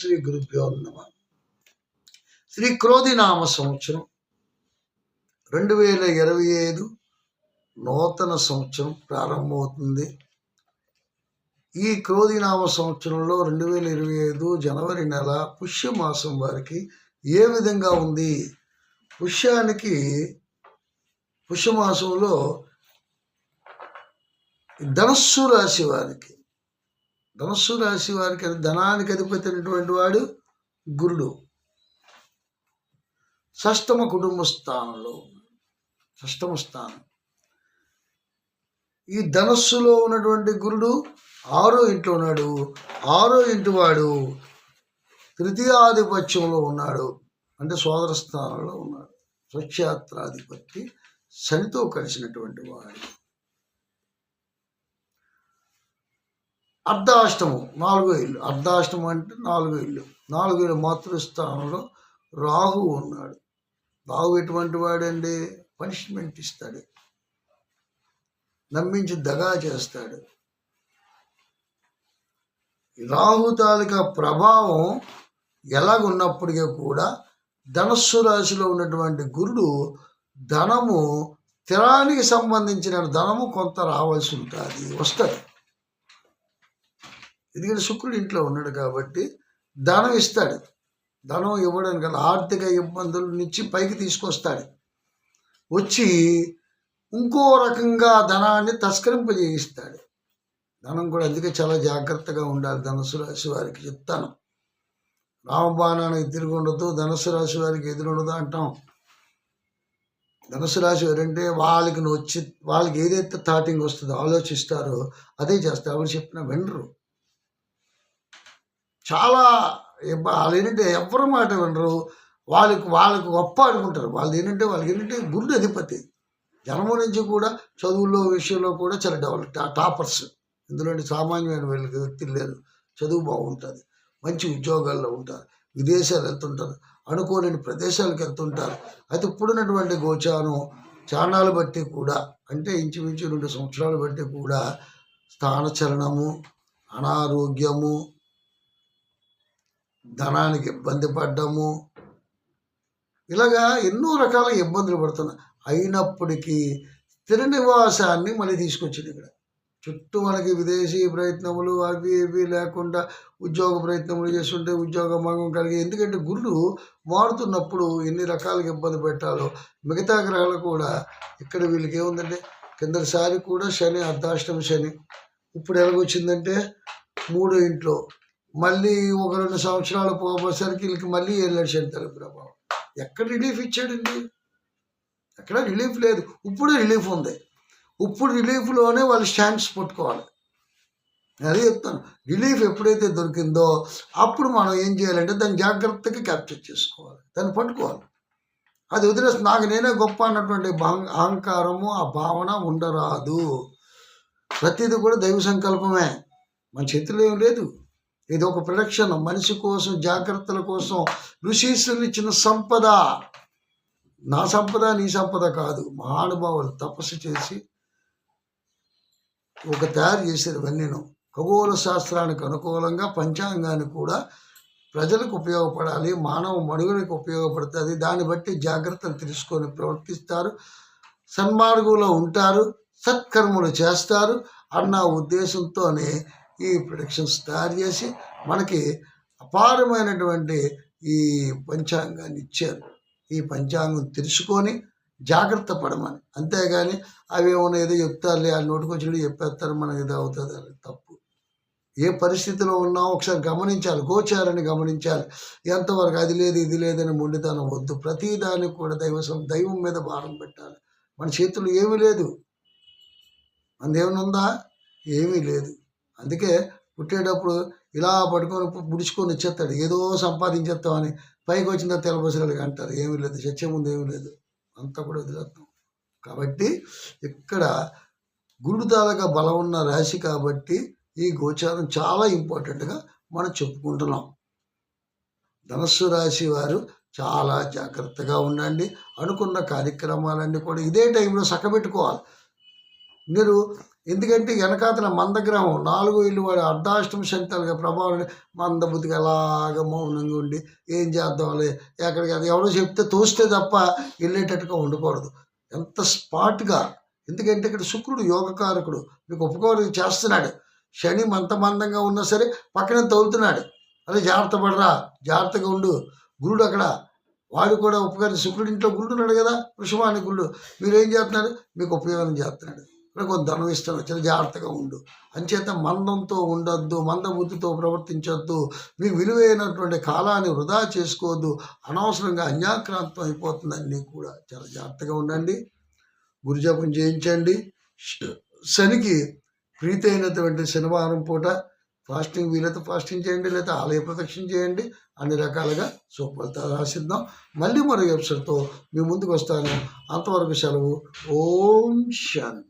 శ్రీ గురుభ్యో నమ. శ్రీ క్రోధినామ సంవత్సరం. రెండు వేల ఇరవై ఐదు నూతన సంవత్సరం ప్రారంభమవుతుంది. ఈ క్రోధినామ సంవత్సరంలో రెండు వేల ఇరవై ఐదు జనవరి నెల పుష్యమాసం వారికి ఏ విధంగా ఉంది? పుష్యానికి పుష్యమాసంలో ధనస్సు రాశి వారికి ధనస్సు రాశి వారికి ధనానికి అధిపతి అయినటువంటి వాడు గురుడు. షష్టమ కుటుంబ స్థానంలో షష్టమ స్థానం. ఈ ధనస్సులో ఉన్నటువంటి గురుడు ఆరో ఇంట్లో ఉన్నాడు. ఆరో ఇంటి వాడు తృతీయాధిపత్యంలో ఉన్నాడు. అంటే సోదర స్థానంలో ఉన్నాడు. స్వచ్ఛయాత్రాధిపతి శనితో కలిసినటువంటి వాడు. అర్ధాష్టము నాలుగో ఇల్లు. అర్ధాష్టము అంటే నాలుగో ఇల్లు. నాలుగో ఇల్లు మాతృస్థానంలో రాహు ఉన్నాడు. రాహు ఎటువంటి వాడండి? పనిష్మెంట్ ఇస్తాడు. నమ్మించి దగా చేస్తాడు. రాహు తాలూకా ప్రభావం ఎలాగున్నప్పటికీ కూడా ధనస్సు రాశిలో ఉన్నటువంటి గురుడు ధనము స్థిరానికి సంబంధించిన ధనము కొంత రావాల్సి ఉంటుంది వస్తుంది. ఎందుకంటే శుక్రుడు ఇంట్లో ఉన్నాడు కాబట్టి ధనం ఇస్తాడు. ధనం ఇవ్వడానికి గల ఆర్థిక ఇబ్బందుల నుంచి పైకి తీసుకొస్తాడు. వచ్చి ఇంకో రకంగా ధనాన్ని తస్కరింపజేయిస్తాడు. ధనం కూడా అందుకే చాలా జాగ్రత్తగా ఉండాలి ధనుసు రాశి వారికి చెప్తాను. రామబాణానికి తిరిగి ఉండదు ధనుసు రాశి వారికి ఎదురుండదు అంటాం. ధనుసు రాశి వారంటే వాళ్ళకి వచ్చి వాళ్ళకి ఏదైతే థాటింగ్ వస్తుందో ఆలోచిస్తారో అదే చేస్తారు. ఎవరు చెప్పినా వినరు. చాలా వాళ్ళు ఏంటంటే ఎవరి మాట వినరు. వాళ్ళకి వాళ్ళకి గొప్ప అనుకుంటారు. వాళ్ళు ఏంటంటే వాళ్ళకి ఏంటంటే గురుడు అధిపతి. జన్మ నుంచి కూడా చదువుల్లో విషయంలో కూడా చాలా డెవలప్ టాపర్స్. ఇందులో సామాన్యమైన వీళ్ళకి వ్యక్తులు లేరు చదువు బాగుంటుంది. మంచి ఉద్యోగాల్లో ఉంటారు. విదేశాలు వెళ్తుంటారు. అనుకోలేని ప్రదేశాలకు వెళ్తుంటారు. అయితే ఇప్పుడున్నటువంటి గోచారం చాణాలు బట్టి కూడా అంటే ఇంచుమించు రెండు సంవత్సరాలు బట్టి కూడా స్థానచలనము అనారోగ్యము ధనానికి ఇబ్బంది పడ్డము. ఇలాగా ఎన్నో రకాల ఇబ్బందులు పడుతున్నాయి అయినప్పటికీ స్థిర నివాసాన్ని మళ్ళీ తీసుకొచ్చింది ఇక్కడ. చుట్టూ మనకి విదేశీ ప్రయత్నములు అవి ఇవి లేకుండా ఉద్యోగ ప్రయత్నములు చేస్తుంటే ఉద్యోగ భంగం కలిగి ఎందుకంటే గురుడు మారుతున్నప్పుడు ఎన్ని రకాలుగా ఇబ్బంది పెట్టాలో మిగతా గ్రహాలు కూడా ఇక్కడ వీళ్ళకి ఏముందంటే కిందసారి కూడా శని అర్ధాష్టమి శని. ఇప్పుడు ఎలాగొచ్చిందంటే మూడో ఇంట్లో మళ్ళీ ఒక రెండు సంవత్సరాలు పోసరికి వీళ్ళకి మళ్ళీ ఏళ్ళాడు శని ప్రభావం. ఎక్కడ రిలీఫ్ ఇచ్చాడండి? ఎక్కడ రిలీఫ్ లేదు. ఇప్పుడు రిలీఫ్ ఉంది. ఇప్పుడు రిలీఫ్లోనే వాళ్ళు స్టాండ్స్ పట్టుకోవాలి. అదే చెప్తాను. రిలీఫ్ ఎప్పుడైతే దొరికిందో అప్పుడు మనం ఏం చేయాలంటే దాన్ని జాగ్రత్తగా క్యాప్చర్ చేసుకోవాలి. దాన్ని పట్టుకోవాలి. అది వదిలేసి నాకు నేనే గొప్ప అన్నటువంటి భాం- అహంకారము ఆ భావన ఉండరాదు. ప్రతిదీ కూడా దైవ సంకల్పమే. మన చేతిలో ఏం లేదు. ఇది ఒక ప్రొడక్షన్ మనిషి కోసం జాగ్రత్తల కోసం ఋషీశ్వరులు ఇచ్చిన సంపద. నా సంపద నీ సంపద కాదు. మహానుభావులు తపస్సు చేసి ఒక తయారు చేశారు ఇవన్నీను. ఖగోళ శాస్త్రానికి అనుకూలంగా పంచాంగాన్ని కూడా ప్రజలకు ఉపయోగపడాలి. మానవ మనుగడకు ఉపయోగపడుతుంది. దాన్ని బట్టి జాగ్రత్తలు తెలుసుకొని ప్రవర్తిస్తారు. సన్మార్గంలో ఉంటారు. సత్కర్మలు చేస్తారు. అన్న ఉద్దేశంతోనే ఈ ప్రొడక్షన్స్ తయారు చేసి మనకి అపారమైనటువంటి ఈ పంచాంగాన్ని ఇచ్చారు. ఈ పంచాంగం తెలుసుకొని జాగ్రత్త పడమని. అంతేగాని అవి ఏమైనా ఏదో చెప్తారులే ఆ నోటికొచ్చినట్టు చెప్పేస్తారు మనకి ఇది అవుతుంది అది తప్పు. ఏ పరిస్థితిలో ఉన్నా ఒకసారి గమనించాలి గోచారాన్ని గమనించాలి. ఎంతవరకు అది లేదు ఇది లేదని మొండితనం వద్దు. ప్రతి దానికి కూడా దైవ సం- దైవం మీద భారం పెట్టాలి. మన చేతులు ఏమీ లేదు. ఏమైనా ఉందా? ఏమీ లేదు. అందుకే పుట్టేటప్పుడు ఇలా పట్టుకొని ముడుచుకొని వచ్చేస్తాడు ఏదో సంపాదించేస్తామని పైకి వచ్చిన తెలబసరాలుగా అంటారు. ఏమీ లేదు చచ్చే ముందు ఏమీ లేదు. అంతా కూడా వదిలేస్తాం కాబట్టి ఇక్కడ గురుడు తాలూకా బలం ఉన్న రాశి కాబట్టి ఈ గోచారం చాలా ఇంపార్టెంట్గా మనం చెప్పుకుంటున్నాం. ధనస్సు రాశి వారు చాలా జాగ్రత్తగా ఉండండి. అనుకున్న కార్యక్రమాలన్నీ కూడా ఇదే టైంలో చక్కబెట్టుకోవాలి మీరు ఎందుకంటే వెనకాతల మందగ్రహం నాలుగో ఇల్లు వాడు అర్ధాష్టమ శక్తాలుగా ప్రభావం మందబుద్ధిగా అలాగ మౌనంగా ఉండి ఏం చేద్దాంలే ఎక్కడికి అది ఎవరో చెప్తే తోస్తే తప్ప వెళ్ళేటట్టుగా ఉండకూడదు. ఎంత స్పాట్గా. ఎందుకంటే ఇక్కడ శుక్రుడు యోగకారకుడు. మీకు ఉపకారం చేస్తున్నాడు. శని మంత మందంగా ఉన్నా సరే పక్కన తగులుతున్నాడు. అదే జాగ్రత్త పడరా జాగ్రత్తగా ఉండు. గురుడు అక్కడ వాడు కూడా ఉపకారం శుక్రుడి ఇంట్లో గురుడు ఉన్నాడు కదా వృషభాని గురుడు. మీరు ఏం చేస్తున్నారు? మీకు ఉపయోగం చేస్తున్నాడు. నాకు ధనం ఇష్టం చాలా జాగ్రత్తగా ఉండు. అంచేత మందంతో ఉండొద్దు మందబుద్ధితో ప్రవర్తించొద్దు. మీ విలువైనటువంటి కాలాన్ని వృధా చేసుకోవద్దు. అనవసరంగా అన్యాక్రాంతం అయిపోతుందని కూడా చాలా జాగ్రత్తగా ఉండండి. గురుజపం చేయించండి. శనికి ప్రీతి అయినటువంటి శనివారం పూట ఫాస్టింగ్ వీలైతే ఫాస్టింగ్ చేయండి లేదా ఆలయ ప్రదక్షిణ చేయండి. అన్ని రకాలుగా సుఫలితాలు ఆశిద్దాం. మళ్ళీ మరో ఎపిసోడ్తో మీ ముందుకు వస్తాను. అంతవరకు సెలవు. ఓం శాంతి.